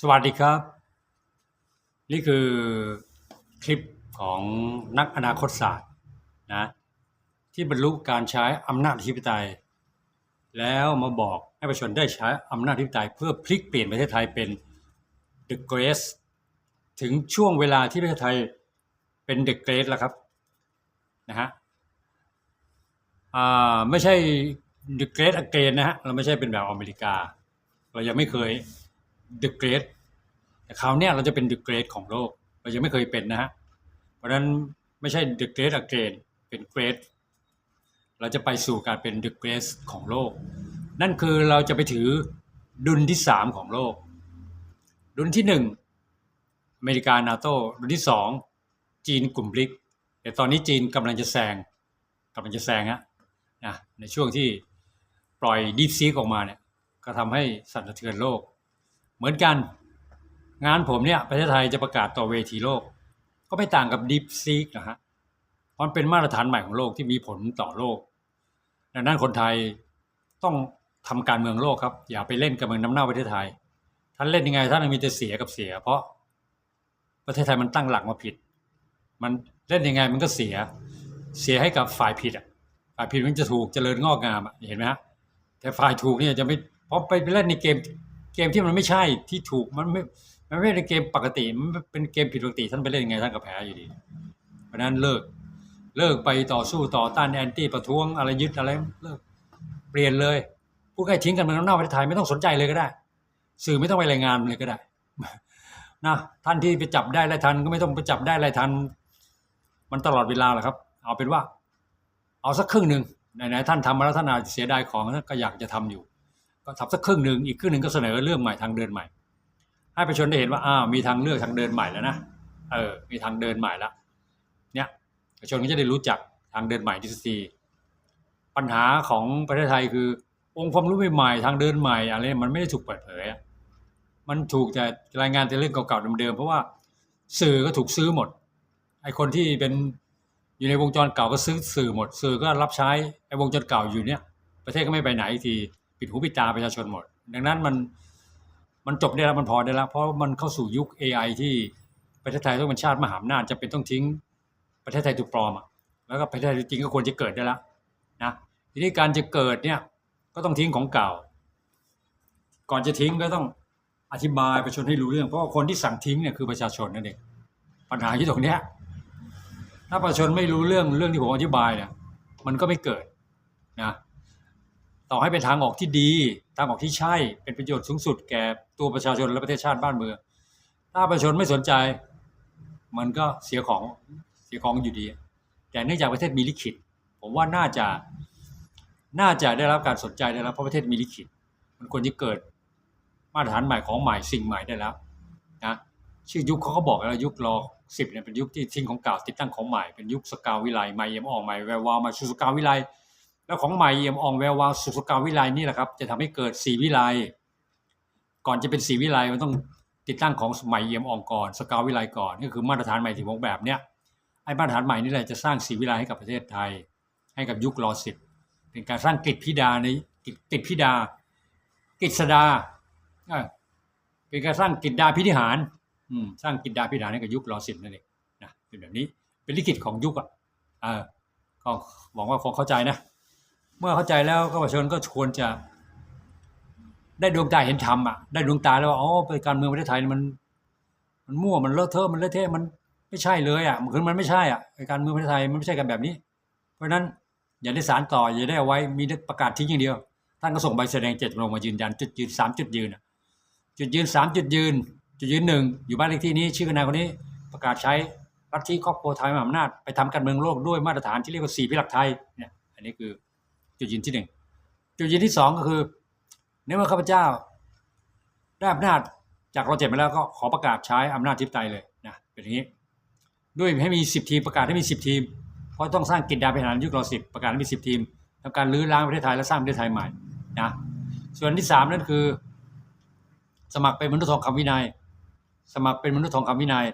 สวัสดีครับ นี่คือคลิปของนักอนาคตศาสตร์นะที่บรรลุการใช้อำนาจอธิปไตย แล้วมาบอกให้ประชาชนได้ใช้อำนาจอธิปไตย เพื่อพลิกเปลี่ยนประเทศไทยเป็น The Great ถึงช่วงเวลาที่ประเทศไทยเป็น The Great แล้วครับนะฮะไม่ใช่ The Great Again นะฮะเราไม่ใช่เป็นแบบอเมริกา เรายังไม่เคย The Great แต่คราวเนี้ยเราจะเป็น The Great ของโลก เรายังไม่เคยเป็นนะฮะ เพราะฉะนั้นไม่ใช่ The Great Again เป็น Great เราจะไปสู่การเป็น The Great ของโลก นั่นคือเราจะไปถือดุลที่สามของโลก ดุลที่หนึ่งอเมริกานาโตดุลที่สองจีนกลุ่มบริก แต่ตอนนี้จีนกำลังจะแซงกำลังจะแซงฮะนะในช่วงที่ปล่อยดีซีกออกมาเนี่ยก็ทำให้สั่นสะเทือนโลก เหมือนกัน งานผมเนี่ยประเทศไทยจะประกาศต่อเวทีโลก ก็ไม่ต่างกับ Deep Seek นะฮะมันเป็นมาตรฐานใหม่ของโลกที่มีผลต่อโลก ดังนั้นคนไทยต้องทำการเมืองโลกครับ อย่าไปเล่นการเมืองน้ำเน่าประเทศไทย ท่านเล่นยังไงท่านมีแต่เสียกับเสีย เพราะประเทศไทยมันตั้งหลักมาผิด มันเล่นยังไงมันก็เสีย เสียให้กับฝ่ายผิดอะ ฝ่ายผิดมันจะถูกเจริญงอกงามเห็นไหมฮะแต่ฝ่ายถูกเนี่ยจะไม่พราะไปไปเล่นในเกม เกมที่มันไม่ใช่ที่ถูกมันไม่มันไม่ใช่เกมปกติ มันเป็นเกมผิดปกติท่านไปเล่นยังไงท่านก็แพ้อยู่ดี เพราะนั้นเลิกเลิกไปต่อสู้ต่อต้านแอนตี้ประท้วงอะไรยึดอะไรเลิกเปลี่ยนเลยผู้ใกล้ทิ้งกันมืองนอกประเทศไทยไม่ต้องสนใจเลยก็ได้ สื่อไม่ต้องไปรายงานเลยก็ได้นะท่านที่ไปจับได้ไล่ทันก็ไม่ต้องไปจับได้ไล่ทัน มันตลอดเวลาแหละครับ เอาเป็นว่า เอาสักครึ่งหนึ่งไหนๆท่านทำมาแล้วท่านอาจจะเสียดายของก็อยากจะทำอยู่ ก็ทำสักครึ่งหนึ่งอีกครึ่งหนึ่งก็เสนอเรื่องใหม่ทางเดินใหม่ ให้ประชาชนได้เห็นว่าอ้าวมีทางเลือกทางเดินใหม่แล้วนะเออมีทางเดินใหม่แล้วเนี่ยประชาชนก็จะได้รู้จักทางเดินใหม่ที่สีปัญหาของประเทศไทยคือ องค์ความรู้ใหม่ๆทางเดินใหม่อะไรมันไม่ได้ถูกเปิดเผยมันถูกแต่รายงานแต่เรื่องเก่าๆเดิมๆเพราะว่าสื่อก็ถูกซื้อหมดไอคนที่เป็นอยู่ในวงจรเก่าก็ซื้อสื่อหมด สื่อก็รับใช้ไอวงจรเก่าอยู่เนี่ย ประเทศก็ไม่ไปไหนอีที ปิดหูปิดตาประชาชนหมด ดังนั้นมันมันจบได้แล้วมันพอได้แล้ว เพราะมันเข้าสู่ยุค AI ที่ประเทศไทยต้องเป็นชาติมหาอำนาจจะเป็นต้องทิ้งประเทศไทยถูกปลอมอะแล้วก็ประเทศไทยจริงก็ควรจะเกิดได้แล้วนะทีนี้การจะเกิดเนี่ยก็ต้องทิ้งของเก่า ก่อนจะทิ้งก็ต้องอธิบายประชาชนให้รู้เรื่อง เพราะว่าคนที่สั่งทิ้งเนี่ยคือประชาชนนั่นเองปัญหาที่ตรงเนี้ยถ้าประชาชนไม่รู้เรื่องเรื่องที่ผมอธิบายเนี่ยมันก็ไม่เกิดนะ ต่อให้เป็นทางออกที่ดี ทางออกที่ใช่ เป็นประโยชน์สูงสุดแก่ตัวประชาชนและประเทศชาติบ้านเมือง ถ้าประชาชนไม่สนใจ มันก็เสียของเสียของอยู่ดี แต่เนื่องจากประเทศมีลิขิต ผมว่าน่าจะน่าจะได้รับการสนใจได้แล้วเพราะประเทศมีลิขิต มันควรจะเกิดมาตรฐานใหม่ของใหม่สิ่งใหม่ได้แล้วนะชื่อยุคเขาก็บอกแล้วยุครอสิบเนี่ยเป็นยุคที่ทิ้งของเก่าติดตั้งของใหม่เป็นยุคสกาววิไลใหม่เอี่ยมอองใหม่แวววาวมาสู่สกาววิไล แล้วของใหม่เอี่ยมอ่องแวววาวสุสกาวิไลนี่แหละครับ จะทำให้เกิดสีวิไลก่อนจะเป็นสีวิไลมันต้องติดตั้งของใหม่เอี่ยมอ่องก่อนสกาวิไลก่อนนี่คือมาตรฐานใหม่ที่ผมแบบเนี้ยไอ้มาตรฐานใหม่นี่แหละจะสร้างสีวิไลให้กับประเทศไทย ให้กับยุครอสิบเป็นการสร้างกฤษพิดาในกฤษพิดากฤษดาเป็นการสร้างกฤษดาพิธิหารอืมสร้างกฤษดาพิธิหารให้กับยุครอสิบนั่นเองนะเป็นแบบนี้เป็นลิขิตของยุคอะเออก็หวังว่าคงเข้าใจนะ เมื่อเข้าใจแล้วก็ประชาชนก็ควรจะ ได้ดวงตาเห็นธรรมอะได้ดวงตาแล้วว่าอ๋อเป็นการเมืองประเทศไทยมัน มันมั่วมันเลอะเทอะมันเละเทะมันไม่ใช่เลยอะมันคือมันไม่ใช่อะการเมืองประเทศไทยมันไม่ใช่กันแบบนี้ เพราะฉะนั้นอย่าได้สารต่ออย่าได้เอาไว้มีประกาศทิ้งอย่างเดียว ท่านก็ส่งใบแสดงเจตจำนงมายืนยันจุดยืนสามจุดยืนอะจุดยืนสามจุดยืน จุดยืนหนึ่งอยู่บ้านเลขที่นี้ชื่อนายคนนี้ประกาศใช้รัฐที่ครอบครัวไทยมหาอำนาจไปทำการเมืองโลกด้วยมาตรฐานที่เรียกว่าสี่พิลักไทยเนี่ยอันนี้คือ จุดยืนที่หนึ่งจุดยืนที่สองก็คือในเมื่อข้าพเจ้า ได้อำนาจจากเราเจ็บมาแล้วก็ขอประกาศใช้อำนาจทิพย์ไตยเลยนะเป็นอย่างนี้ ด้วยให้มีสิบทีมประกาศให้มีสิบทีม เพราะต้องสร้างกิจดาพิหารยุคเราสิบประกาศให้มีสิบทีมทำการลื้อล้างประเทศไทยและสร้างประเทศไทยใหม่นะส่วนที่สามนั่นคือ สมัครเป็นมนุษย์ทองคำวินัย สมัครเป็นมนุษย์ทองคำวินัย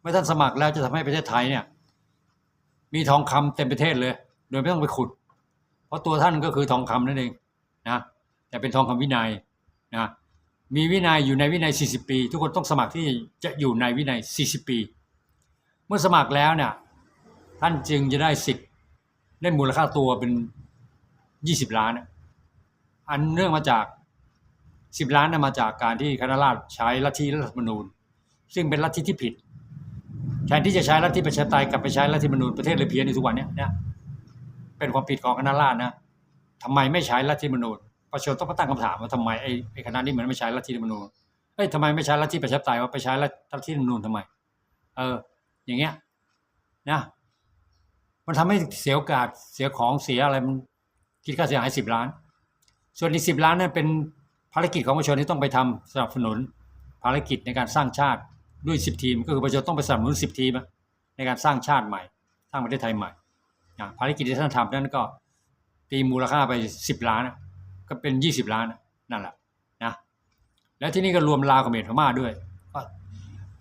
เมื่อท่านสมัครแล้วจะทำให้ประเทศไทยเนี่ยมีทองคำเต็มประเทศเลย โดยไม่ต้องไปขุด ราะตัวท่านก็คือทองคำนั่นเองนะแต่เป็นทองคำวินัยนะมีวินัยอยู่ในวินัย 40 ปี ทุกคนต้องสมัครที่จะอยู่ในวินัย 40 ปี เมื่อสมัครแล้วเนี่ยท่านจึงจะได้สิทธิ์ได้มูลค่าตัวเป็น 20 ล้านอะอันเนื่องมาจาก 10 ล้านนะมาจากการที่คณะราษฎรใช้ลัทธิรัฐธรรมนูญ ซึ่งเป็นลัทธิที่ผิดแทนที่จะใช้ลัทธิประชาธิปไตยกลับไปใช้รัฐธรรมนูญประเทศเลยเพี้ยนในทุกวันนี้เนี่ย เป็นความผิดของคณะราษฎรนะทำไมไม่ใช้รัฐธรรมนูญประชาชนต้องมาตั้งคำถามว่าทำไมไอ้ไอ้คณะนี้มันไม่ใช้รัฐธรรมนูญเอ้ยทำไมไม่ใช้รัฐธิประชาธิปไตยว่าไปใช้รัฐรัฐธรรมนูญทำไม เออ อย่างเงี้ยนะมันทำให้เสียโอกาสเสียของเสียอะไรมันคิดค่าเสียหายสิบล้าน ส่วนอีกสิบล้านนั่นเป็นภารกิจของประชาชนที่ต้องไปทำสนับสนุนภารกิจในการสร้างชาติด้วยสิบทีม ก็คือประชาชนต้องไปสนับสนุนสิบทีมะในการสร้างชาติใหม่ สร้างประเทศไทยใหม่ นะภารกิจที่ท่านทำนั้นก็ตีมูลค่าไปสิบล้านก็เป็นยี่สิบล้านนั่นแหละนะแล้วที่นี่ก็รวมลาวกับเมียนพม่าด้วยก็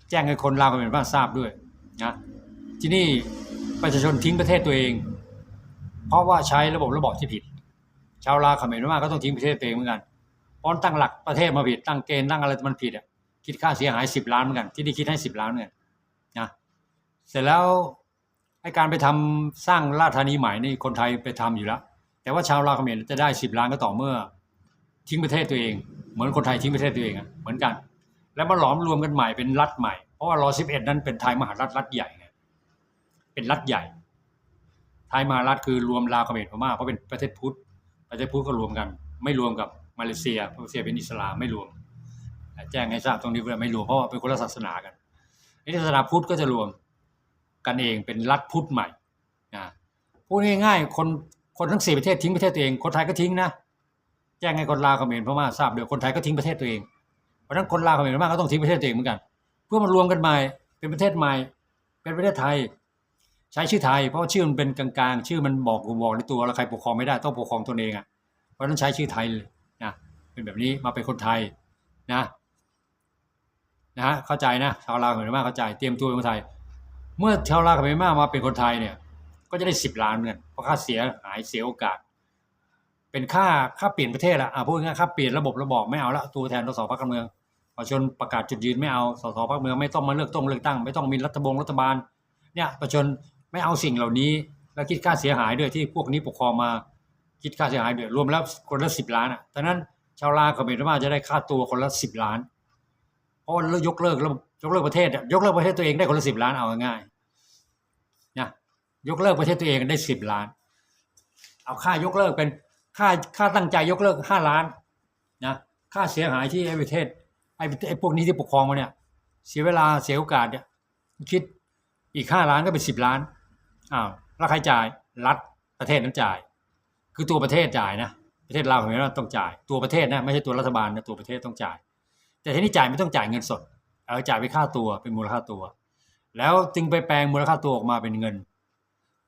แจ้งให้คนลาวกับเมียนพม่าทราบด้วยนะที่นี่ประชาชนทิ้งประเทศตัวเอง เพราะว่าใช้ระบบระบอบที่ผิด ชาวลาวเขมรพม่าก็ต้องทิ้งประเทศตัวเองเหมือนกันเพราะตั้งหลักประเทศมาผิดตั้งเกณฑ์ตั้งอะไรมันผิดอะคิดค่าเสียหายสิบล้านเหมือนกัน ที่นี่คิดให้สิบล้านเหมือนกันนะเสร็จแล้ว ให้การไปทำสร้างราชธานีใหม่นี่คนไทยไปทำอยู่แล้ว แต่ว่าชาวลาวเขมรจะได้สิบล้านก็ต่อเมื่อ ทิ้งประเทศตัวเอง เหมือนคนไทยทิ้งประเทศตัวเองอะเหมือนกัน แล้วมาหลอมรวมกันใหม่เป็นรัฐใหม่ เพราะว่ารอสิบเอ็ดนั้นเป็นไทยมหารัฐรัฐใหญ่ไงเป็นรัฐใหญ่ ไทยมหารัฐคือรวมลาวเขมรพม่าเพราะเป็นประเทศพุทธประเทศพุทธก็รวมกัน ไม่รวมกับมาเลเซียมาเลเซียเป็นอิสลามไม่รวม แจ้งให้ทราบตรงนี้ว่าไม่รวมเพราะว่าเป็นคนละศาสนากันนี่ศาสนาพุทธก็จะรวม กันเองเป็นรัฐพุทธใหม่นะพูดง่ายๆคนคนทั้งสี่ประเทศทิ้งประเทศตัวเองคนไทยก็ทิ้งนะแจ้งให้คนลาวเขมรพม่าทราบเดี๋ยวคนไทยก็ทิ้งประเทศตัวเองเพราะนั้นคนลาวเขมรพม่าก็ต้องทิ้งประเทศตัวเองเหมือนกัน เพื่อมารวมกันใหม่เป็นประเทศใหม่ เป็นประเทศไทย ใช้ชื่อไทย เพราะว่าชื่อมันเป็นกลางๆ ชื่อมันบอกบอกในตัวแล้วใครปกครองไม่ได้ต้องปกครองตนเองอะเพราะนั้นใช้ชื่อไทยเลยนะเป็นแบบนี้มาเป็นคนไทยนะนะฮะเข้าใจนะชาวลาวเขมรพม่าเข้าใจเตรียมตัวเป็นคนไทย เมื่อชาวลาวเขมรพม่ามาเป็นคนไทยเนี่ย ก็จะได้สิบล้านเงินเพราะค่าเสียหายเสียโอกาส เป็นค่าค่าเปลี่ยนประเทศละอะพูดง่ายๆค่าเปลี่ยนระบบระบอบไม่เอาละตัวแทนสสพรรคการเมืองประชาชนประกาศจุดยืนไม่เอาสสพรรคกเมืองไม่ต้องมาเลือกต้องเลือกตั้ง ไม่ต้องมีรัฐบงรัฐบาล เนี่ยประชาชนไม่เอาสิ่งเหล่านี้ แล้วคิดค่าเสียหายด้วยที่พวกนี้ปกครองมาคิดค่าเสียหายด้วยรวมแล้วคนละสิบล้านอะดังนั้นชาวลาวเขมรพม่าจะได้ค่าตัวคนละสิบล้าน เพราะว่ายกเลิกยกเลิกประเทศอะยกเลิกประเทศตัวเองได้คนละสิบล้านเอาง่ายๆนะยกเลิกประเทศตัวเองได้สิบล้าน เอาค่ายกเลิกเป็นค่าค่าตั้งใจยกเลิกห้าล้านนะค่าเสียหายที่ไอ้ประเทศไอ้ไอ้พวกนี้ที่ปกครองมาเนี่ย เสียเวลาเสียโอกาสเนี่ยคิดอีกห้าล้านก็เป็นสิบล้านอ้าวแล้วใครจ่ายรัฐประเทศนั้นจ่าย คือตัวประเทศจ่ายนะประเทศลาเห็นว่าต้องจ่ายตัวประเทศนะไม่ใช่ตัวรัฐบาลนะตัวประเทศต้องจ่าย แต่ที่นี่จ่ายไม่ต้องจ่ายเงินสด เอาจ่ายไปค่าตัวเป็นมูลค่าตัว แล้วจึงไปแปลงมูลค่าตัวออกมาเป็นเงิน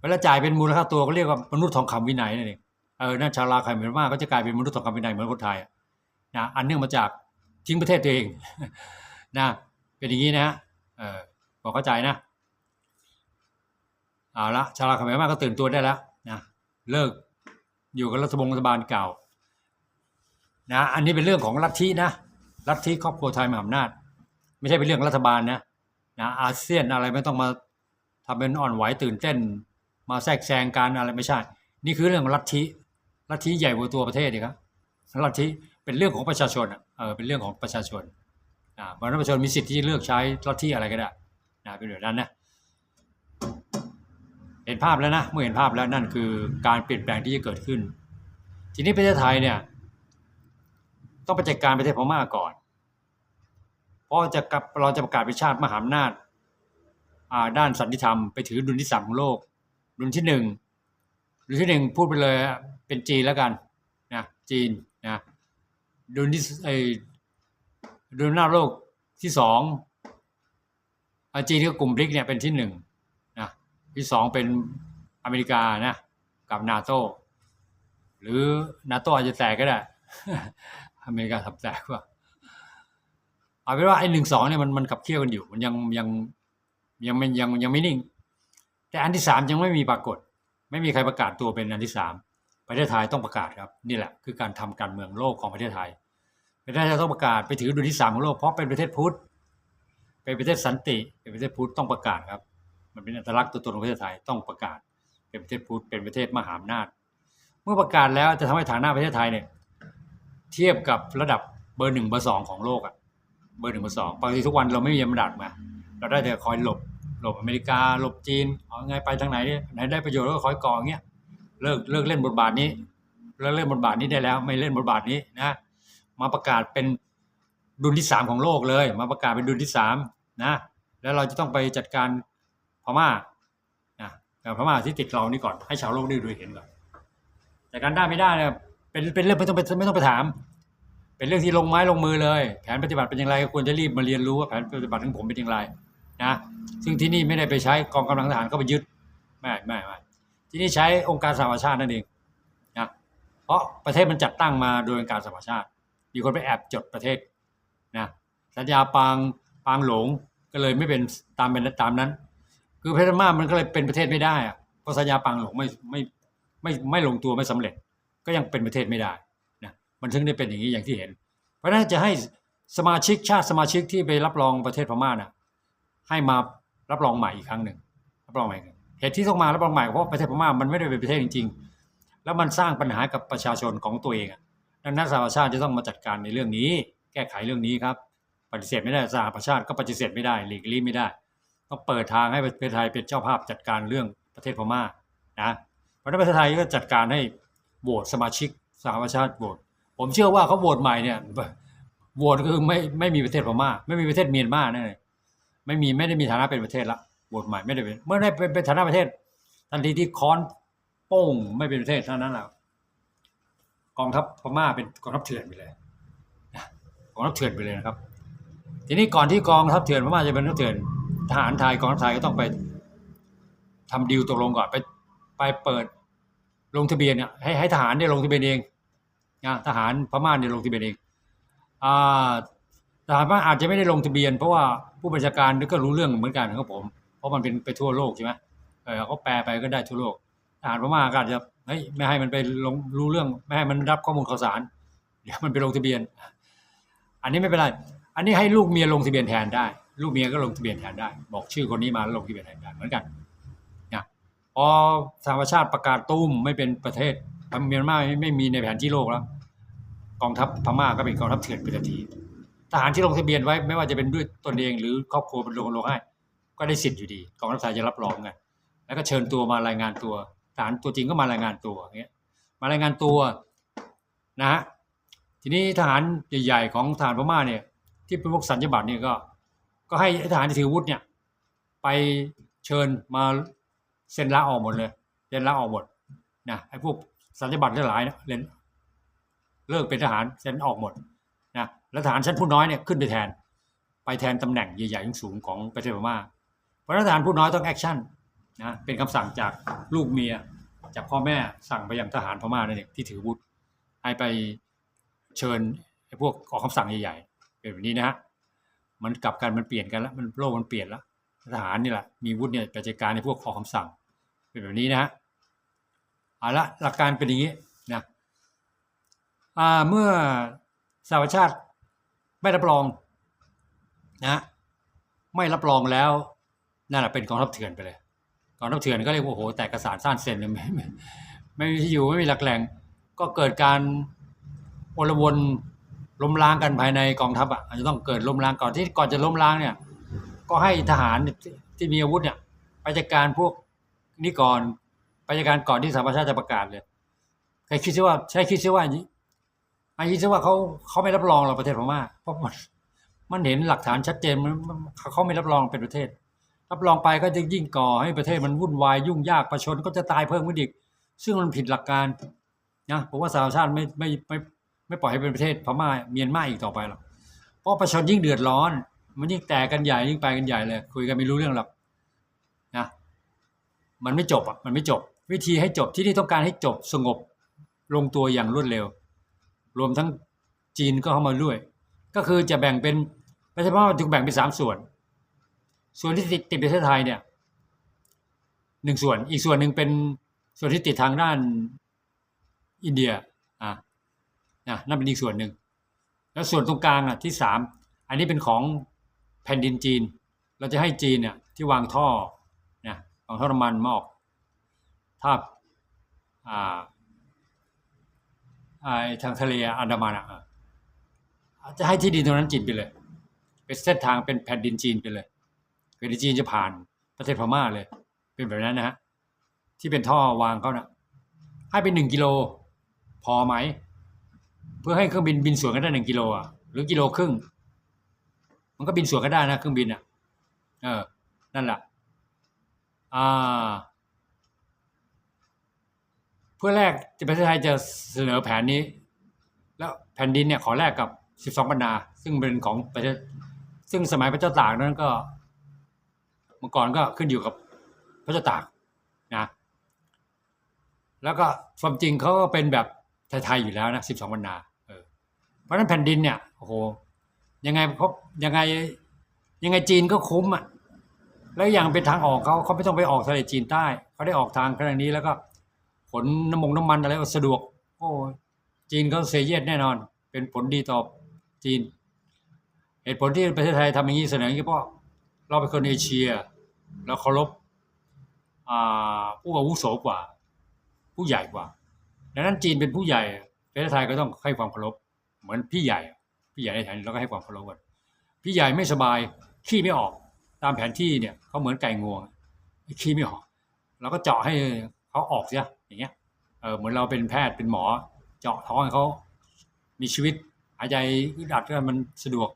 เวลาจ่ายเป็นมูลค่าตัวก็เรียกว่ามนุษย์ทองคำวินัยนั่นเองเออนั่นชาวลาวไขเมียนมาก็จะกลายเป็นมนุษย์ทองคำวินัยเหมือนคนไทยนะอันเนื่องมาจากทิ้งประเทศตัวเองนะเป็นอย่างนี้นะฮะเออบอกเข้าใจนะเอาละชาวลาวไขเมียนมาก็ตื่นตัวได้แล้วนะเลิกอยู่กับรัฐบงรัฐบาลเก่านะอันนี้เป็นเรื่องของลัทธินะ ลัทธิครอบครัวไทยมหาอำนาจ ไม่ใช่เป็นเรื่องรัฐบาลนะนะอาเซียนอะไรไม่ต้องมาทำเป็นอ่อนไหวตื่นเต้น มาแทรกแซงการอะไรไม่ใช่ นี่คือเรื่องลัทธิลัทธิใหญ่กว่าตัวประเทศอีกครับลัทธิเป็นเรื่องของประชาชนเออเป็นเรื่องของประชาชนอ่าประชาชนมีสิทธิ์ที่จะเลือกใช้ลัทธิอะไรก็ได้นะเป็นแบบนั้นนะเห็นภาพแล้วนะเมื่อเห็นภาพแล้วนั่นคือการเปลี่ยนแปลงที่จะเกิดขึ้น ทีนี้ประเทศไทยเนี่ย ต้องไปจัดการประเทศพม่าก่อน เพราะจะกับเราจะประกาศเป็นชาติมหาอำนาจาด้านสันติธรรมไปถือดุลที่สามของโลก ดุลที่หนึ่งดุลที่หนึ่งพูดไปเลยเป็นจีนแล้วกันนะจีนนะดุลที่ไอดุลหน้าโลกที่สองอาจีนก็กลุ่มบริกเนี่ยเป็นที่หนึ่งนะที่สองเป็นอเมริกานะกับนาโตหรือนาโตอาจจะแตกก็ได้ อเมริกาทับแตกว่าเอาเป็นว่าไอ้หนึ่งสองเนี่ยมันมันขับเคี่ยวกันอยู่ มันยังยังยังไม่ยังยังไม่นิ่ง แต่อันที่สามยังไม่มีปรากฏ ไม่มีใครประกาศตัวเป็นอันที่สามประเทศไทยต้องประกาศครับ นี่แหละคือการทำการเมืองโลกของประเทศไทยประเทศไทยต้องประกาศไปถือดุลที่สามของโลกเพราะเป็นประเทศพุทธเป็นประเทศสันติ เป็นประเทศพุทธต้องประกาศครับ มันเป็นอัตลักษณ์ตัวตนของประเทศไทยต้องประกาศ เป็นประเทศพุทธเป็นประเทศมหาอำนาจ เมื่อประกาศแล้วจะทำให้ฐานะประเทศไทยเนี่ย เทียบกับระดับเบอร์หนึ่งเบอร์สองของโลกอะเบอร์หนึ่งเบอร์สองปกติทุกวันเราไม่มียมดัดมา เราได้แต่คอยหลบหลบอเมริกาหลบจีนเอาไงไปทางไหนเนี่ยไหนได้ประโยชน์ก็คอยกองเงี้ยเลิกเลิกเล่นบทบาทนี้เลิกเล่นบทบาทนี้ได้แล้ว ไม่เล่นบทบาทนี้นะมาประกาศเป็นดุลที่สามของโลกเลย มาประกาศเป็นดุลที่สามนะแล้วเราจะต้องไปจัดการพม่านะกับพม่าที่ติดเรานี่ก่อนให้ชาวโลกได้ดูเห็นก่อนจัดการได้ไม่ได้เนี่ย เป็นเป็นเรื่องไม่ต้องไปไม่ต้องไปถาม เป็นเรื่องที่ลงไม้ลงมือเลย แผนปฏิบัติเป็นอย่างไรควรจะรีบมาเรียนรู้ว่าแผนปฏิบัติของผมเป็นอย่างไรนะซึ่งที่นี่ไม่ได้ไปใช้กองกำลังทหารเข้าไปยึดไม่ไม่ไม่ที่นี่ใช้องค์การสหประชาตินั่นเองนะเพราะประเทศมันจัดตั้งมาโดยองค์การสหประชาติ มีคนไปแอบจดประเทศนะสัญญาปางปางหลงก็เลยไม่เป็นตามเป็นตามนั้น คือประเทศพม่ามันก็เลยเป็นประเทศไม่ได้อะเพราะสัญญาปางหลงไม่ไม่ไม่ไม่ลงตัวไม่สำเร็จ ก็ยังเป็นประเทศไม่ได้นะมันถึงได้เป็นอย่างนี้อย่างที่เห็น เพราะฉะนั้นจะให้สมาชิกชาติสมาชิกที่ไปรับรองประเทศพม่าน่ะให้มารับรองใหม่อีกครั้งหนึ่งรับรองใหม่อีกเหตุที่ต้องมารับรองใหม่เพราะประเทศพม่ามันไม่ได้เป็นประเทศจริง ๆ แล้วมันสร้างปัญหากับประชาชนของตัวเองดังนั้นสหประชาชาติจะต้องมาจัดการในเรื่องนี้ แก้ไขเรื่องนี้ครับปฏิเสธไม่ได้สหประชาชาติก็ปฏิเสธไม่ได้หลีกลี่ไม่ได้ ต้องเปิดทางให้ประเทศไทยเป็นเจ้าภาพจัดการเรื่องประเทศพม่านะเพราะฉะนั้นประเทศไทยก็จัดการให้ โหวตสมาชิกสหประชาชาติโหวตผมเชื่อว่าเขาโหวตใหม่เนี่ยโหวตก็คือไม่ไม่มีประเทศพม่าไม่มีประเทศเมียนมาแน่เลยไม่มีไม่ได้มีฐานะเป็นประเทศละโหวตใหม่ไม่ได้เป็นเมื่อได้เป็นเป็นฐานะประเทศ ทันทีที่ค้อนโป้งไม่เป็นประเทศเท่านั้นแหละกองทัพพม่าเป็นกองทัพเถื่อนไปเลยกองทัพเถื่อนไปเลยนะครับ ทีนี้ก่อนที่กองทัพเถื่อนพม่าจะเป็นกองทัพเถื่อนทหารไทยกองทัพไทยก็ต้องไปทำดีลตกลงก่อนไป ไปเปิด ลงทะเบียนเนี่ยให้ให้ทหารเนี่ยลงทะเบียนเองนะทหารพม่าเนี่ยลงทะเบียนเองอ่าทหารพม่าอาจจะไม่ได้ลงทะเบียน เพราะว่าผู้บัญชาการก็รู้เรื่องเหมือนกันครับผม เพราะมันเป็นไปทั่วโลกใช่ไหมเออเขาแปลไปก็ได้ทั่วโลกทหารพม่าก็อาจจะเฮ้ยไม่ให้มันไปลงรู้เรื่องไม่ให้มันรับข้อมูลข่าวสารเดี๋ยวมันไปลงทะเบียน อันนี้ไม่เป็นไรอันนี้ให้ลูกเมียลงทะเบียนแทนได้ ลูกเมียก็ลงทะเบียนแทนได้ บอกชื่อคนนี้มาแล้วลงทะเบียนแทนได้เหมือนกัน พอสหประชาติประกาศตุ้มไม่เป็นประเทศเมียนมาไม่ไม่มีในแผนที่โลกแล้ว กองทัพพม่าก็เป็นกองทัพเถื่อนไปทันทีทหารที่ลงทะเบียนไว้ไม่ว่าจะเป็นด้วยตนเองหรือครอบครัวเป็นลงลงให้ก็ได้สิทธิ์อยู่ดีกองทัพไทยจะรับรองไงแล้วก็เชิญตัวมารายงานตัวทหารตัวจริงก็มารายงานตัวเงี้ยมารายงานตัวนะฮะทีนี้ทหารใหญ่ๆของทหารพม่าเนี่ย ที่เป็นพวกสัญญาบัตรเนี่ยก็ ก็ให้ทหารที่ถือวุธเนี่ย ไปเชิญมา เซ็นลาออกหมดเลยเซ็นลาออกหมดนะไอ้พวกสัญญบัตรหลายๆเนี่ยเล่นเลิกเป็นทหารเซ็นออกหมดนะแล้วทหารชั้นผู้น้อยเนี่ยขึ้นไปแทน ไปแทนตำแหน่งใหญ่ๆสูงของประเทศพม่าเพราะทหารผู้น้อยต้องแอคชั่นนะเป็นคำสั่งจากลูกเมียจากพ่อแม่สั่งไปยังทหารพม่านั่นเองที่ถือวุธให้ไปเชิญไอ้พวกออกคำสั่งใหญ่ๆเป็นแบบนี้นะฮะมันกลับกันมันเปลี่ยนกันแล้วมันโลกมันเปลี่ยนแล้ว ทหารนี่แหละมีวุธเนี่ยไปจัดการในพวกออกคำสั่ง เป็นแบบนี้นะฮะเอาละหลักการเป็นอย่างนี้นะเมื่อสหประชาติไม่รับรองนะไม่รับรองแล้วนั่นแหละเป็นกองทัพเถื่อนไปเลยกองทัพเถื่อนก็เรียกว่าโอ้โหแตกกระสานซ่านเซนเลยไม่ไม่ไม่มีที่อยู่ไม่มีหลักแหล่งก็เกิดการโอลวนล้มล้างกันภายในกองทัพอะอาจจะต้องเกิดล้มล้างก่อนที่ก่อนจะล้มล้างเนี่ย ก็ให้ทหารที่มีอาวุธเนี่ยไปจัดการพวกนี้ก่อนไปจัดการก่อนที่สหประชาชาติจะประกาศเลยใครคิดซิว่าใช่คิดซิว่าอย่างนี้ไอ้คิดซิว่าเขาเขาไม่รับรองเราประเทศพม่าเพราะมันมันเห็นหลักฐานชัดเจนมันเขาไม่รับรองเป็นประเทศ รับรองไปก็จะยิ่งก่อให้ประเทศมันวุ่นวายยุ่งยากประชนก็จะตายเพิ่มขึ้นอีกซึ่งมันผิดหลักการนะผมว่าสหประชาชาติไม่ไม่ไม่ไม่ปล่อยให้เป็นประเทศพม่าเมียนมาอีกต่อไปหรอกเพราะประชาชนยิ่งเดือดร้อน มันยิ่งแตกกันใหญ่ยิ่งไปกันใหญ่เลย คุยกันไม่รู้เรื่องหรอกนะมันไม่จบอะมันไม่จบ วิธีให้จบที่นี่ต้องการให้จบสงบลงตัวอย่างรวดเร็ว รวมทั้งจีนก็เข้ามาด้วย ก็คือจะแบ่งเป็นประเทศพม่าถูกแบ่งเป็นสามส่วน ส่วนที่ติดติดประเทศไทยเนี่ยหนึ่งส่วนอีกส่วนหนึ่งเป็นส่วนที่ติดทางด้านอินเดียอะนะนั่นเป็นอีกส่วนหนึ่งแล้วส่วนตรงกลางอะที่สามอันนี้เป็นของ แผ่นดินจีน เราจะให้จีนเนี่ยที่วางท่อเนี่ยวางท่อน้ำมันมาออกถ้าอ่าไอทางทะเลอันดามันอะจะให้ที่ดินตรงนั้นจีนไปเลย เป็นเส้นทางเป็นแผ่นดินจีนไปเลยแผ่นดินจีนจะผ่านประเทศพม่าเลย เป็นแบบนั้นนะฮะที่เป็นท่อวางเขานะ่ะให้เป็นหนึ่งกิโลพอไหม เพื่อให้เครื่องบินบินสวนกันได้หนึ่งกิโลอะหรือกิโลครึ่ง มันก็บินสวนกันได้นะเครื่องบินอะ เออ นั่นแหละอ่าเพื่อแรกจะประเทศไทยจะเสนอแผนนี้ แล้วแผ่นดินเนี่ยขอแลกกับสิบสองบรรดา ซึ่งเป็นของประเทศซึ่งสมัยพระเจ้าตากนั้นก็เมื่อก่อนก็ขึ้นอยู่กับพระเจ้าตากนะแล้วก็ความจริงเขาก็เป็นแบบไทยๆอยู่แล้วนะสิบสองบรรดาเออเพราะฉะนั้นแผ่นดินเนี่ยโอ้โห ยังไงเขายังไงยังไงจีนก็คุ้มอะแล้วอย่างเป็นทางออกเขาเขาไม่ต้องไปออกทะเลจีนใต้เขาได้ออกทางขนาดนี้แล้วก็ขนน้ำมงน้ำมันอะไรก็สะดวก โอ้จีนเขาเซเยสแน่นอน เป็นผลดีต่อจีน เหตุผลที่ประเทศไทยทำอย่างนี้เสนออย่างนี้เพราะเราเป็นคนเอเชียแล้วเคารพผู้อาวุโสกว่า ผู้ใหญ่กว่าดังนั้นจีนเป็นผู้ใหญ่ประเทศไทยก็ต้องให้ความเคารพเหมือนพี่ใหญ่ พี่ใหญ่ในไทยเราก็ให้ความเคารพกันพี่ใหญ่ไม่สบายขี้ไม่ออกตามแผนที่เนี่ยเขาเหมือนไก่งวงขี้ไม่ออกเราก็เจาะให้เขาออกเสียอย่างเงี้ยเออเหมือนเราเป็นแพทย์เป็นหมอ เจาะท้องให้เขามีชีวิตหายใจอึดอัดก็มันสะดวก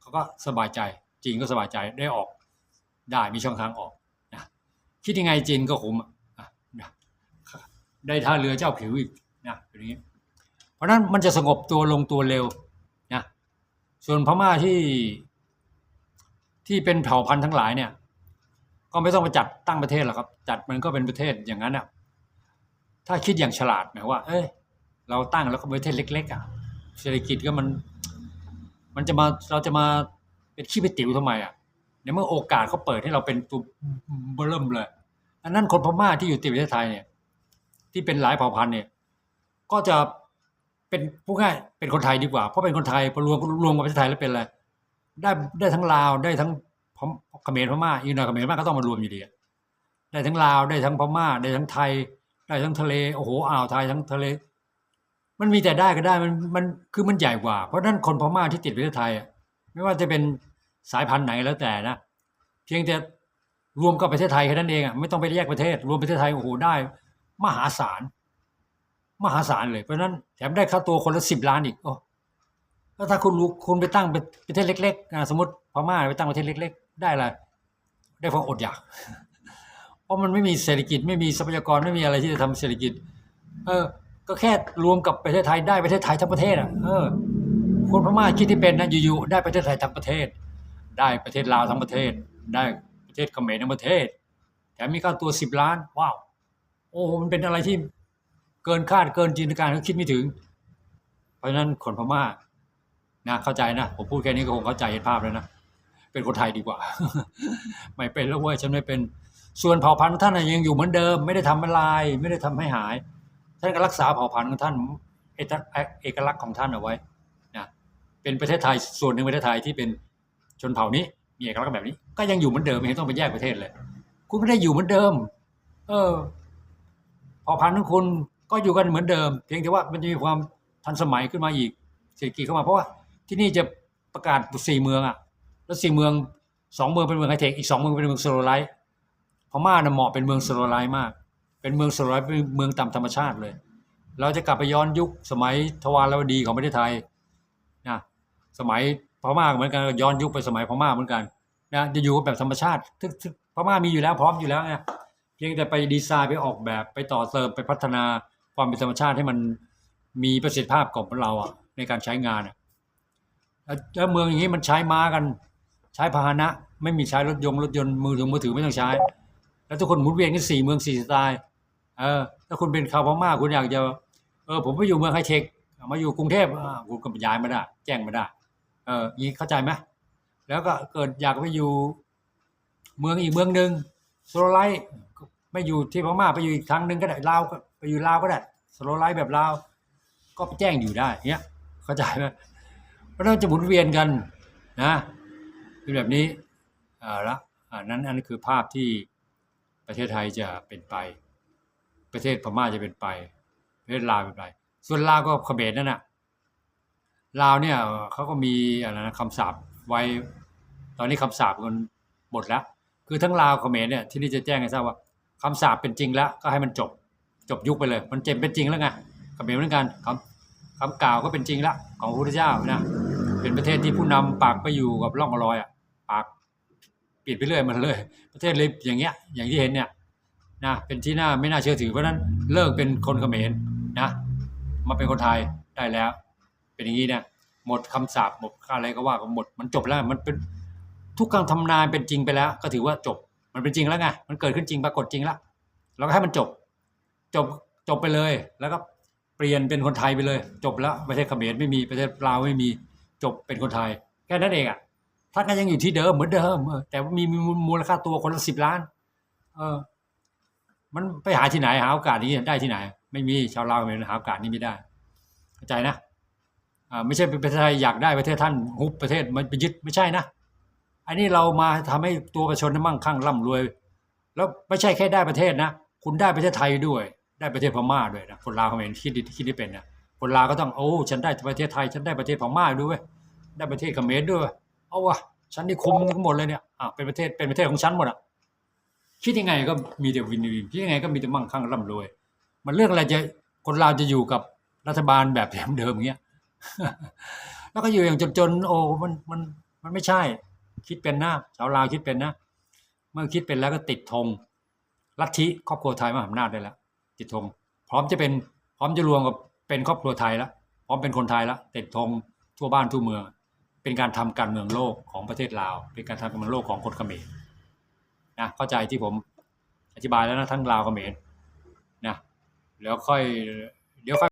เขาก็สบายใจจีนก็สบายใจได้ออกได้มีช่องทางออกนะคิดยังไงจีนก็คุ้มนะได้ท่าเรือเจ้าผิวอีกนะอย่างนี้ เพราะนั้นมันจะสงบตัวลงตัวเร็ว ส่วนพม่าที่ที่เป็นเผ่าพันธุ์ทั้งหลายเนี่ย ก็ไม่ต้องไปจัดตั้งประเทศหรอกครับ จัดมันก็เป็นประเทศอย่างนั้นอะถ้าคิดอย่างฉลาดหมายว่า เอ้ย เราตั้งแล้วก็ประเทศเล็ก ๆ อะ เศรษฐกิจก็มัน มันจะมาเราจะมาเป็นขี้ไปติ๋วทำไมอะในเมื่อโอกาสเขาเปิดให้เราเป็นตัวเบิ่มเลยอันนั้นคนพม่าที่อยู่ติดประเทศไทยเนี่ย ที่เป็นหลายเผ่าพันธุ์เนี่ย ก็จะ เป็นผู้ง่ายเป็นคนไทยดีกว่า เพราะเป็นคนไทยพอรวมรวมกับประเทศไทยแล้วเป็นอะไรได้ได้ทั้งลาวได้ทั้งพมเขมรพม่าอีกหน่อยเขมรพม่าก็ต้องมารวมอยู่ดีอะได้ทั้งลาวได้ทั้งพม่าได้ทั้งไทย ได้ทั้งทะเลโอ้โหอ่าวไทยทั้งทะเล มันมีแต่ได้ก็ได้มันมันคือมันใหญ่กว่า เพราะนั้นคนพม่าที่ติดประเทศไทยไม่ว่าจะเป็นสายพันธุ์ไหนแล้วแต่นะเพียงแต่รวมกับประเทศไทยแค่นั้นเองอะไม่ต้องไปแยกประเทศ รวมประเทศไทยโอ้โหได้ มหาศาล มหาศาลเลย เพราะนั้นแถมได้ค่าตัวคนละสิบล้านอีกโอ้แล้วถ้าคุณรู้คุณไปตั้งเป็นประเทศเล็กๆอะสมมติพม่าไปตั้งประเทศเล็ก ๆ ได้อะไรได้ความอดอยาก เพราะมันไม่มีเศรษฐกิจไม่มีทรัพยากรไม่มีอะไรที่จะทำเศรษฐกิจ เออ ก็แค่รวมกับประเทศไทยได้ประเทศไทยทั้งประเทศอะเออคนพม่าคิดที่เป็นนะอยู่ๆได้ประเทศไทยทั้งประเทศ ได้ประเทศลาวทั้งประเทศ ได้ประเทศเขมรทั้งประเทศแถมมีค่าตัวสิบล้านว้าวโอ้มันเป็นอะไรที่ เกินคาดเกินจินตนาการเขาคิดไม่ถึง เพราะฉะนั้นคนพม่านะเข้าใจนะผมพูดแค่นี้ก็คงเข้าใจเห็นภาพแล้วนะเป็นคนไทยดีกว่า ไม่เป็นแล้วเว้ยฉันไม่เป็นส่วนเผ่าพันธุ์ท่านยังอยู่เหมือนเดิม ไม่ได้ทำอะไรไม่ได้ทำให้หาย ท่านก็รักษาเผ่าพันธุ์ของท่านเอกเอกลักษณ์ของท่านเอาไว้นะเป็นประเทศไทยส่วนหนึ่งประเทศไทยที่เป็นชนเผ่านี้มีเอกลักษณ์แบบนี้ ก็ยังอยู่เหมือนเดิมไม่เห็นต้องไปแยกประเทศเลย คุณไม่ได้อยู่เหมือนเดิม เออเผ่าพันธุ์ของคุณ ก็อยู่กันเหมือนเดิม เพียงแต่ว่ามันจะมีความทันสมัยขึ้นมาอีกเศรษฐกิจเข้ามาเพราะว่าที่นี่จะประกาศสี่เมืองอะแล้วสี่เมืองสองเมืองเป็นเมืองไฮเทคอีกสองเมืองเป็นเมืองโซโลไลท์พม่าน่ะเหมาะเป็นเมืองโซโลไลท์มาก เป็นเมืองโซโลไลท์เป็นเมืองตามธรรมชาติเลย เราจะกลับไปย้อนยุคสมัยทวารวดีของประเทศไทยนะสมัยพม่าเหมือนกันย้อนยุคไปสมัยพม่าเหมือนกันนะจะอยู่แบบธรรมชาติทึทึพม่ามีอยู่แล้วพร้อมอยู่แล้วไงเพียงแต่ไปดีไซน์ไปออกแบบไปต่อเติมไปพัฒนา ความเป็นธรรมชาติให้มันมีประสิทธิภาพของเราอะในการใช้งานอะแล้วแล้วเมืองอย่างนี้มันใช้ม้ากัน ใช้พาหนะ ไม่มีใช้รถยนต์รถยนต์มือถือมือถือไม่ต้องใช้ แล้วทุกคนหมุนเวียนกันสี่เมืองสี่สไตล์เออถ้าคุณเป็นชาวพม่าคุณอยากจะเออผมไปอยู่เมืองไฮเทคมาอยู่กรุงเทพอ่าคุณก็ย้ายมาได้ แจ้งมาได้ เอองนี้เข้าใจไหมแล้วก็เกิดอยากไปอยู่เมืองอีกเมืองหนึ่งโซลไลท์ไม่อยู่ที่พม่าไปอยู่อีกทางหนึ่งก็ได้ลาวก็ อยู่ลาวก็ได้โซโลไลท์แบบลาวก็ไปแจ้งอยู่ได้เนี้ยเข้าใจไหมเพราะฉะนั้นจะหมุนเวียนกันนะเป็นแบบนี้อ่าละอ่านั้นอันนี้คือภาพที่ประเทศไทยจะเป็นไป ประเทศพม่าจะเป็นไป ประเทศลาวเป็นไป ส่วนลาวก็เขมรนั่นน่ะลาวเนี่ยเขาก็มีอะไรนะคำสาปไว้ ตอนนี้คำสาปมันหมดแล้ว คือทั้งลาวเขมรเนี่ยที่นี่จะแจ้งให้ทราบว่าคำสาปเป็นจริงแล้วก็ให้มันจบ จบยุคไปเลย มันเจ็บเป็นจริงแล้วไงเขมรเหมือนกันคำคำกล่าวก็เป็นจริงล้วของพระพุทธเจ้านะเป็นประเทศที่ผู้นำปากไปอยู่กับร่องรอยอะปากปิดไปเรื่อยมันเลย ประเทศเลยอย่างเงี้ยอย่างที่เห็นเนี่ยนะเป็นที่น่าไม่น่าเชื่อถือเพราะนั้นเลิกเป็นคนเขมรนะมาเป็นคนไทยได้แล้ว เป็นอย่างนี้เนี่ยหมดคำสาปหมดอะไรก็ว่ากันหมดมันจบแล้วมันเป็นทุกการทำนายเป็นจริงไปแล้ว ก็ถือว่าจบ มันเป็นจริงแล้วไงมันเกิดขึ้นจริงปรากฏจริงแล้วเราก็ให้มันจบ จบจบไปเลย แล้วก็เปลี่ยนเป็นคนไทยไปเลย จบแล้วประเทศเขมรไม่มีประเทศลาวไม่มีจบเป็นคนไทย แค่นั้นเองอะท่านก็ยังอยู่ที่เดิมเหมือนเดิมแต่ว่ามีมูลค่าตัวคนละสิบล้าน เออ มันไปหาที่ไหนหาโอกาสนี้ได้ที่ไหน ไม่มีชาวลาวเขมรหาโอกาสนี้ไม่ได้เข้าใจนะอ่าไม่ใช่เป็นประเทศไทยอยากได้ประเทศท่านฮุบประเทศมันไปยึดไม่ใช่นะอันนี้เรามาทำให้ตัวประชาชนนั้นมั่งคั่งร่ำรวย แล้วไม่ใช่แค่ได้ประเทศนะ คุณได้ประเทศไทยด้วย ได้ประเทศพม่าด้วยนะคนลาวเขาเห็นคิดดีคิดได้เป็นนะคนลาวก็ต้องโอ้ฉันได้ประเทศไทย ฉันได้ประเทศพม่าด้วยเวยได้ประเทศเขมรด้วยเอาวะฉันนี่คุมทั้งหมดเลยเนี่ยอะเป็นประเทศเป็นประเทศของฉันหมดอะคิดยังไงก็มีแต่วินวินคิดยังไงก็มีแต่มั่งคั่งร่ำรวย มันเรื่องอะไรจะคนลาวจะอยู่กับรัฐบาลแบบเดิมๆอย่างเงี้ยแล้วก็อยู่อย่างจนๆโอ้มันมันมันไม่ใช่ คิดเป็นนะชาวลาวคิดเป็นนะ เมื่อคิดเป็นแล้วก็ติดธงลัทธิครอบครัวไทยมหาอำนาจได้แล้ว ติดธงพร้อมจะเป็นพร้อมจะรวมกับเป็นครอบครัวไทยแล้วพร้อมเป็นคนไทยแล้วติดธงทั่วบ้านทั่วเมือง เป็นการทำการเมืองโลกของประเทศลาว เป็นการทำการเมืองโลกของคนเขมรนะเข้าใจที่ผมอธิบายแล้วนะทั้งลาวเขมรนะแล้วค่อยเดี๋ยวค่อย